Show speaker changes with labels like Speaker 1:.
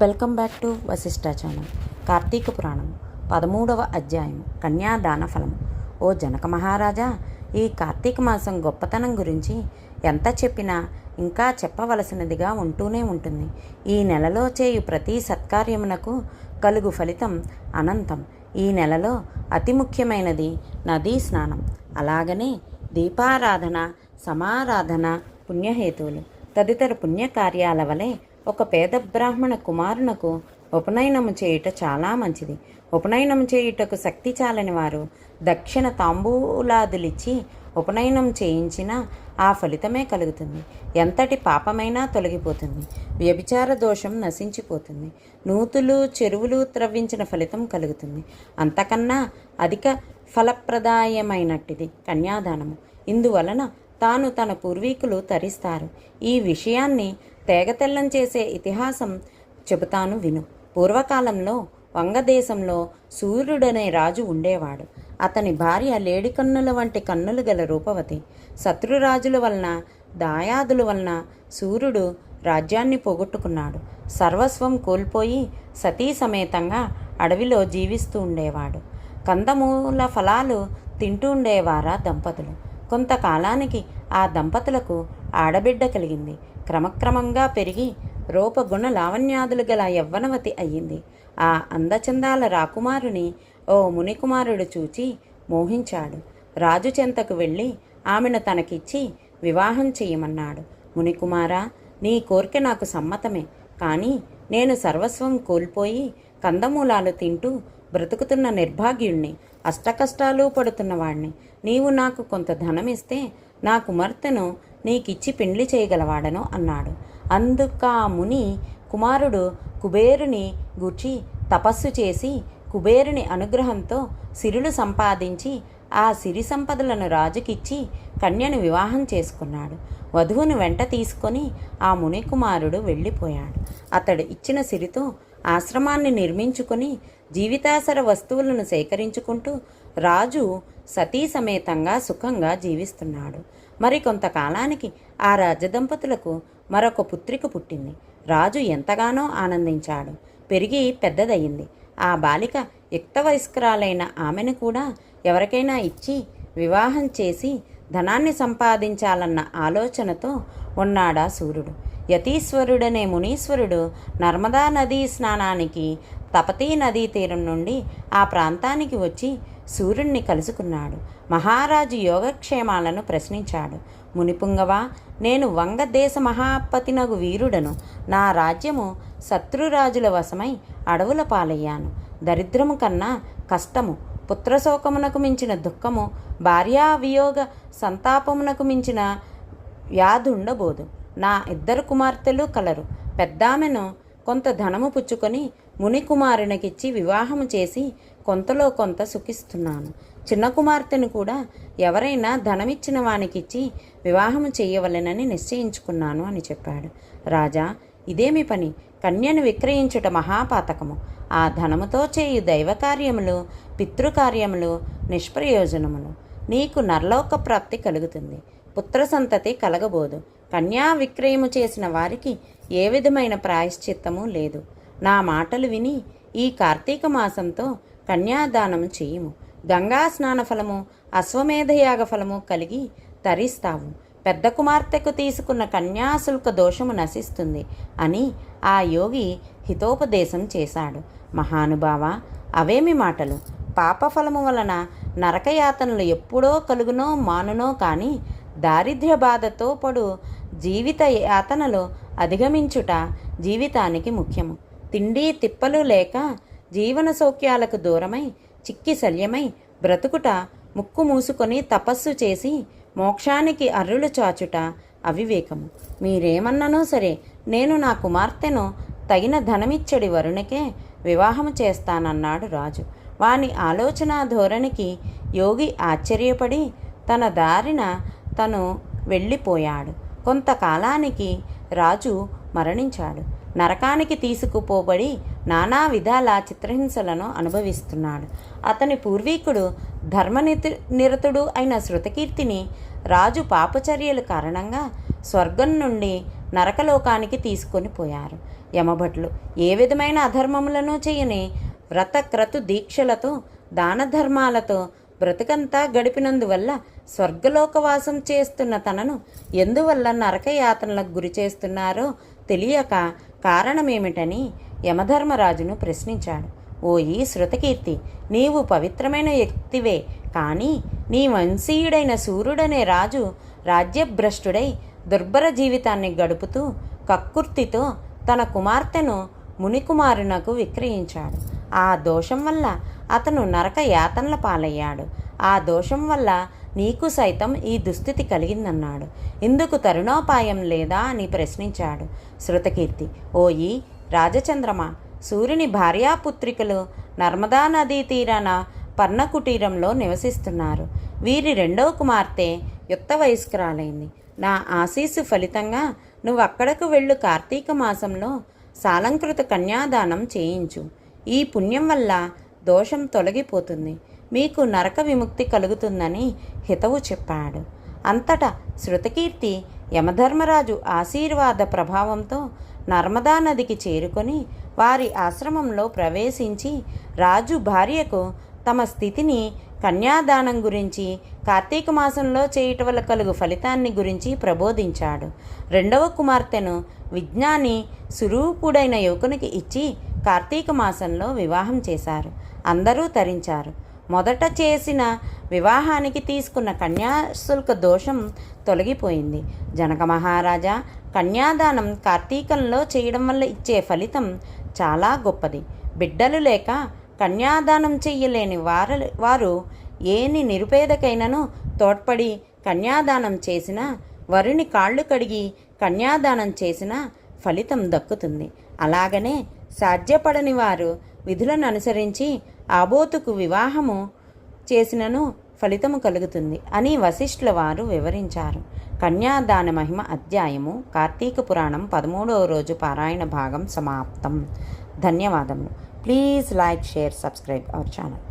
Speaker 1: Welcome back to Vashishta channel. Karthika Puranam పదమూడవ అధ్యాయం కన్యాదాన ఫలం. ఓ జనక మహారాజా ఈ కార్తీక మాసం గొప్పతనం గురించి ఎంత చెప్పినా ఇంకా చెప్పవలసినదిగా ఉంటూనే ఉంటుంది. ఈ నెలలో చేయు ప్రతి సత్కార్యమునకు కలుగు ఫలితం అనంతం. ఈ నెలలో అతి ముఖ్యమైనది నదీ స్నానం. అలాగనే దీపారాధన సమారాధన పుణ్యహేతువులు తదితర పుణ్యకార్యాల వలె ఒక పేద బ్రాహ్మణ కుమారునకు ఉపనయనము చేయుట చాలా మంచిది. ఉపనయనం చేయుటకు శక్తి చాలని వారు దక్షిణ తాంబూలాదులిచ్చి ఉపనయనం చేయించిన ఆ ఫలితమే కలుగుతుంది. ఎంతటి పాపమైనా తొలగిపోతుంది. వ్యభిచార దోషం నశించిపోతుంది. నూతులు చెరువులు త్రవ్వించిన ఫలితం కలుగుతుంది. అంతకన్నా అధిక ఫలప్రదాయమైనట్టిది కన్యాదానము. ఇందువలన తాను తన పూర్వీకులు తరిస్తారు. ఈ విషయాన్ని తేగతెల్లం చేసే ఇతిహాసం చెబుతాను విను. పూర్వకాలంలో వంగదేశంలో సూర్యుడనే రాజు ఉండేవాడు. అతని భార్య లేడి కన్నుల వంటి కన్నులు గల రూపవతి. శత్రురాజుల వలన దాయాదుల వలన సూర్యుడు రాజ్యాన్ని పోగొట్టుకున్నాడు. సర్వస్వం కోల్పోయి సతీ సమేతంగా అడవిలో జీవిస్తూ ఉండేవాడు. కందమూల ఫలాలు తింటూ ఉండేవారా దంపతులు. కొంతకాలానికి ఆ దంపతులకు ఆడబిడ్డ కలిగింది. క్రమక్రమంగా పెరిగి రూపగుణ లావణ్యాదులు గల యవ్వనవతి అయ్యింది. ఆ అందచందాల రాకుమారుని ఓ మునికుమారుడు చూచి మోహించాడు. రాజు చెంతకు వెళ్ళి ఆమెను తనకిచ్చి వివాహం చేయమన్నాడు. మునికుమారా నీ కోరిక నాకు సమ్మతమే. కానీ నేను సర్వస్వం కోల్పోయి కందమూలాలు తింటూ బ్రతుకుతున్న నిర్భాగ్యుణ్ణి అష్టకష్టాలు పడుతున్నవాణ్ణి నీవు నాకు కొంత ధనం ఇస్తే నా కుమార్తెను నీకిచ్చి పెండ్లి చేయగలవాడను అన్నాడు. అందుకా ముని కుమారుడు కుబేరుని గూర్చి తపస్సు చేసి కుబేరుని అనుగ్రహంతో సిరులు సంపాదించి ఆ సిరి సంపదలను రాజుకిచ్చి కన్యను వివాహం చేసుకున్నాడు. వధువును వెంట తీసుకొని ఆ ముని కుమారుడు వెళ్ళిపోయాడు. అతడు ఇచ్చిన సిరితో ఆశ్రమాన్ని నిర్మించుకొని జీవితాసర వస్తువులను సేకరించుకుంటూ రాజు సతీ సమేతంగా సుఖంగా జీవిస్తున్నాడు. మరి కొంతకాలానికి ఆ రాజదంపతులకు మరొక పుత్రిక పుట్టింది. రాజు ఎంతగానో ఆనందించాడు. పెరిగి పెద్దదయ్యింది. ఆ బాలిక యుక్త వయస్కురాలైన ఆమెను కూడా ఎవరికైనా ఇచ్చి వివాహం చేసి ధనాన్ని సంపాదించాలన్న ఆలోచనతో ఉన్నాడా సూర్యుడు. యతీశ్వరుడనే మునీశ్వరుడు నర్మదా నదీ స్నానానికి తపతీ నదీ తీరం నుండి ఆ ప్రాంతానికి వచ్చి సూర్యుణ్ణి కలుసుకున్నాడు. మహారాజు యోగక్షేమాలను ప్రశ్నించాడు. మునిపుంగవ నేను వంగదేశ మహాపతినగు వీరుడను. నా రాజ్యము శత్రురాజుల వశమై అడవుల పాలయ్యాను. దరిద్రము కన్నా కష్టము పుత్రశోకమునకు మించిన దుఃఖము భార్యా వియోగ సంతాపమునకు మించిన వ్యాధుండబోదు. నా ఇద్దరు కుమార్తెలు కలరు. పెద్దామెను కొంత ధనము పుచ్చుకొని మునికుమారునికిచ్చి వివాహము చేసి కొంతలో కొంత సుఖిస్తున్నాను. చిన్న కుమార్తెను కూడా ఎవరైనా ధనమిచ్చిన వానికిచ్చి వివాహము చేయవలెనని నిశ్చయించుకున్నాను అని చెప్పాడు. రాజా ఇదేమి పని. కన్యను విక్రయించుట మహాపాతకము. ఆ ధనముతో చేయు దైవకార్యములు పితృకార్యములు నిష్ప్రయోజనములు. నీకు నర్లోక ప్రాప్తి కలుగుతుంది. పుత్ర సంతతి కలగబోదు. కన్యా విక్రయము చేసిన వారికి ఏ విధమైన ప్రాయశ్చిత్తము లేదు. నా మాటలు విని ఈ కార్తీక మాసంతో కన్యాదానము చేయుము. గంగా స్నాన ఫలము అశ్వమేధయాగ ఫలము కలిగి తరిస్తావు పెద్ద కుమార్తెకు తీసుకున్న కన్యాశుల్క దోషము నశిస్తుంది అని ఆ యోగి హితోపదేశం చేశాడు. మహానుభావ అవేమి మాటలు? పాపఫలము వలన నరకయాతనలు ఎప్పుడో కలుగునో మానునో కానీ దారిద్ర్య బాధతో పడు జీవిత యాతనలో అధిగమించుట జీవితానికి ముఖ్యము. తిండి తిప్పలు లేక జీవన సౌఖ్యాలకు దూరమై చిక్కి శల్యమై బ్రతుకుట ముక్కు మూసుకొని తపస్సు చేసి మోక్షానికి అర్రులు చాచుట అవివేకము. మీరేమన్ననో సరే నేను నా కుమార్తెను తగిన ధనమిచ్చడి వరుణకే వివాహము చేస్తానన్నాడు రాజు. వాని ఆలోచన ధోరణికి యోగి ఆశ్చర్యపడి తన దారిన తను వెళ్ళిపోయాడు. కొంతకాలానికి రాజు మరణించాడు. నరకానికి తీసుకుపోబడి నానా విధాల చిత్రహింసలను అనుభవిస్తున్నాడు. అతని పూర్వీకుడు ధర్మనితి నిరతుడు అయిన శృతకీర్తిని రాజు పాపచర్యల కారణంగా స్వర్గం నుండి నరకలోకానికి తీసుకొని పోయారు. యమభట్లు ఏ విధమైన అధర్మములను చేయని వ్రతక్రతు దీక్షలతో దాన ధర్మాలతో బ్రతుకంతా గడిపినందువల్ల స్వర్గలోకవాసం చేస్తున్న తనను ఎందువల్ల నరకయాతనలకు గురి చేస్తున్నారో తెలియక కారణమేమిటని యమధర్మరాజును ప్రశ్నించాడు. ఓ ఈ శృతకీర్తి నీవు పవిత్రమైన వ్యక్తివే కానీ నీ వంశీయుడైన సూర్యుడనే రాజు రాజ్యభ్రష్టుడై దుర్భర జీవితాన్ని గడుపుతూ కక్కుర్తితో తన కుమార్తెను మునికుమారునకు విక్రయించాడు. ఆ దోషం వల్ల అతను నరక యాతనల పాలయ్యాడు. ఆ దోషం వల్ల నీకు సైతం ఈ దుస్థితి కలిగిందన్నాడు. ఇందుకు తరుణోపాయం లేదా అని ప్రశ్నించాడు శృతకీర్తి. ఓయి రాజచంద్రమ సూర్యుని భార్యాపుత్రికలు నర్మదా నదీ తీరాన పర్ణకుటీరంలో నివసిస్తున్నారు. వీరి రెండవ కుమార్తె యుక్త వయస్కురాలైంది. నా ఆశీస్సు ఫలితంగా నువ్వు అక్కడకు వెళ్ళు. కార్తీక మాసంలో సాలంకృత కన్యాదానం చేయించు. ఈ పుణ్యం వల్ల దోషం తొలగిపోతుంది. మీకు నరక విముక్తి కలుగుతుందని హితవు చెప్పాడు. అంతటా శృతకీర్తి యమధర్మరాజు ఆశీర్వాద ప్రభావంతో నర్మదా నదికి చేరుకొని వారి ఆశ్రమంలో ప్రవేశించి రాజు భార్యకు తమ స్థితిని కన్యాదానం గురించి కార్తీక మాసంలో చేయటం వల్ల కలుగు ఫలితాన్ని గురించి ప్రబోధించాడు. రెండవ కుమార్తెను విజ్ఞాని సురూపుడైన యువకునికి ఇచ్చి కార్తీక మాసంలో వివాహం చేశారు. అందరూ తరించారు. మొదట చేసిన వివాహానికి తీసుకున్న కన్యాశుల్క దోషం తొలగిపోయింది. జనక మహారాజా కన్యాదానం కార్తీకంలో చేయడం వల్ల ఇచ్చే ఫలితం చాలా గొప్పది. బిడ్డలు లేక కన్యాదానం చెయ్యలేని వారు వారు ఏని నిరుపేదకైనను తోడ్పడి కన్యాదానం చేసిన వరుని కాళ్ళు కడిగి కన్యాదానం చేసిన ఫలితం దక్కుతుంది. అలాగనే సాధ్యపడని వారు విధులను అనుసరించి ఆబోతుకు వివాహము చేసినను ఫలితము కలుగుతుంది అని వశిష్ఠుల వారు వివరించారు. కన్యాదాన మహిమ అధ్యాయము కార్తీక పురాణం పదమూడవ రోజు పారాయణ భాగం సమాప్తం. ధన్యవాదములు. Please like share subscribe our channel.